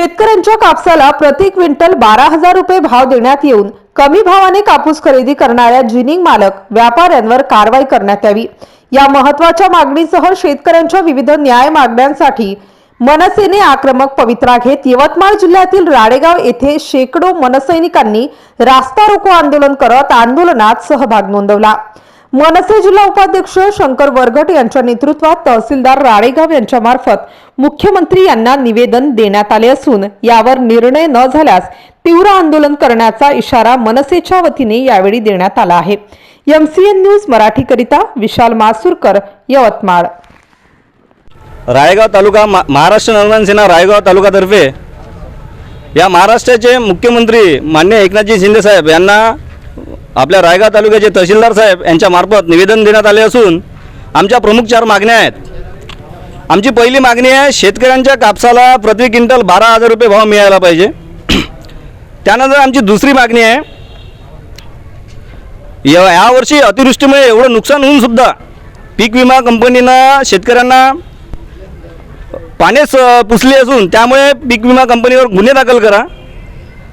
शेतकऱ्यांच्या कापसाला प्रति क्विंटल बारा हजार रुपये भाव देण्यात येऊन कमी भावाने कापूस खरेदी करणाऱ्या जिनिंग मालक व्यापाऱ्यांवर कारवाई करण्यात यावी. या महत्त्वाच्या मागणीसह शेतकऱ्यांच्या विविध न्याय मागण्यांसाठी मनसेने आक्रमक पवित्रा घेत यवतमाळ जिल्ह्यातील राडेगाव येथे शेकडो मनसैनिकांनी रास्ता रोको आंदोलन करत आंदोलनात सहभाग नोंदवला. मनसे जिल्हा उपाध्यक्ष शंकर वरगट यांच्या नेतृत्वात तहसीलदार राळेगाव यांच्या मार्फत मुख्यमंत्री यांना निवेदन देण्यात आले असून यावर निर्णय न झाल्यास तीव्र आंदोलन करण्याचा इशारा मनसेच्या वतीने यावेळी देण्यात आला आहे. एमसीएन न्यूज मराठीकरिता विशाल मासूरकर यवतमाळ. रायगाव तालुका महाराष्ट्र नवमान सेना रायगाव तालुकातर्फे या महाराष्ट्राचे मुख्यमंत्री मान्य एकनाथजी शिंदे साहेब यांना आपल्या रायगाव तालुक्याचे तहसीलदार साहेब यांच्यामार्फत निवेदन देण्यात आले असून आमच्या प्रमुख चार मागण्या आहेत. आमची पहिली मागणी आहे शेतकऱ्यांच्या कापसाला प्रति क्विंटल बारा हजार रुपये भाव मिळायला पाहिजे. त्यानंतर आमची दुसरी मागणी आहे या यावर्षी अतिवृष्टीमुळे एवढं नुकसान होऊन सुद्धा पीक विमा कंपनीनं शेतकऱ्यांना पाण्यास पुसली असून त्यामुळे पीक विमा कंपनीवर गुन्हे दाखल करा.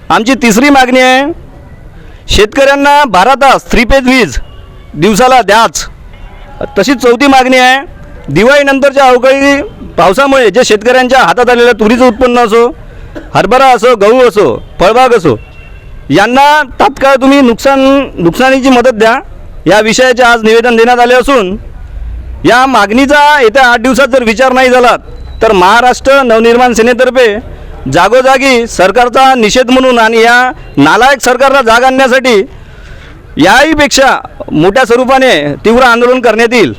आमची तिसरी मागणी आहे शेतकऱ्यांना बारा तास थ्री पेज वीज दिवसाला द्याच. तशीच चौथी मागणी आहे. दिवाळीनंतरच्या अवकाळी पावसामुळे जे शेतकऱ्यांच्या हातात आलेलं तुरीचं उत्पन्न असो हरभरा असो गहू असो फळबाग असो यांना तात्काळ तुम्ही नुकसान नुकसानीची मदत द्या. या विषयाचे आज निवेदन देण्यात आले असून या मागणीचा येत्या आठ दिवसात जर विचार नाही झाला तर महाराष्ट्र नवनिर्माण सेनेतर्फे जागोजागी सरकारचा निषेध म्हणून आणि या नालायक सरकारला जाग आणण्यासाठी याहीपेक्षा मोठ्या स्वरूपाने तीव्र आंदोलन करण्यात येईल.